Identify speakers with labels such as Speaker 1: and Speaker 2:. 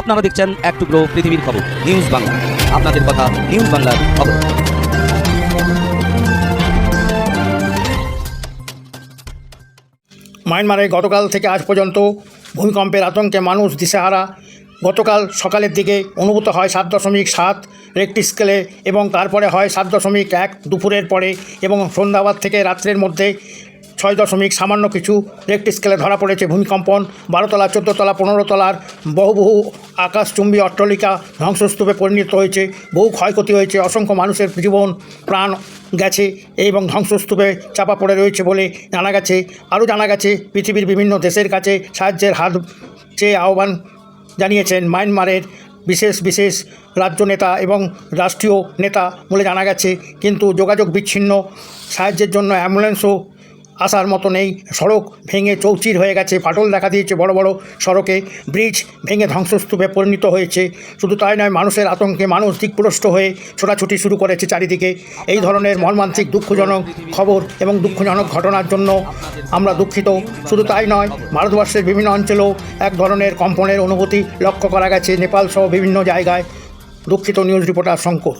Speaker 1: আপনারা দেখছেন এক টুকরো পৃথিবীর খবর নিউজ বাংলা আপনাদের কথা নিউজ বাংলার খবর।
Speaker 2: মায়ানমারে গতকাল থেকে আজ পর্যন্ত ভূমিকম্পের আতঙ্কে মানুষ দিশেহারা। গতকাল সকালের দিকে অনুভূত হয় সাত দশমিক সাত রেক্টি স্কেলে এবং তারপরে হয় সাত দশমিক এক দুপুরের পরে এবং সন্ধ্যাবাদ থেকে রাত্রের মধ্যে ছয় দশমিক সামান্য কিছু রেক্টি স্কেলে ধরা পড়েছে ভূমিকম্পন, বারোতলা, চোদ্দোতলা পনেরো তলার বহু বহু আকাশচুম্বী অট্টালিকা ধ্বংসস্তূপে পরিণত হয়েছে, বহু ক্ষয়ক্ষতি হয়েছে, অসংখ্য মানুষের জীবন, প্রাণ গেছে এবং ধ্বংসস্তূপে চাপা পড়ে রয়েছে বলে জানা গেছে। আরও জানা গেছে, পৃথিবীর বিভিন্ন দেশের কাছে সাহায্যের হাত চেয়ে আহ্বান জানিয়েছেন মায়ানমারের বিশেষ বিশেষ রাজ্য নেতা এবং রাষ্ট্রীয় নেতা বলে জানা গেছে। কিন্তু যোগাযোগ বিচ্ছিন্ন সাহায্যের জন্য অ্যাম্বুলেন্সও আসার মতো নেই। সড়ক ভেঙে চৌচির হয়ে গেছে, ফাটল দেখা দিয়েছে বড় বড় সড়কে। ব্রিজ ভেঙে ধ্বংসস্তূপে পরিণত হয়েছে। শুধু তাই নয়, মানুষের আতঙ্কে মানুষ দিকপুরষ্ট হয়ে ছোটাছুটি শুরু করেছে চারিদিকে। এই ধরনের মর্মান্তিক, দুঃখজনক খবর এবং দুঃখজনক ঘটনার জন্য আমরা দুঃখিত। শুধু তাই নয়, ভারতবর্ষের বিভিন্ন অঞ্চলেও এক ধরনের কম্পনের অনুভূতি লক্ষ্য করা গেছে। নেপাল সহ বিভিন্ন জায়গায় দুঃখিত নিউজ রিপোর্টার শঙ্কর।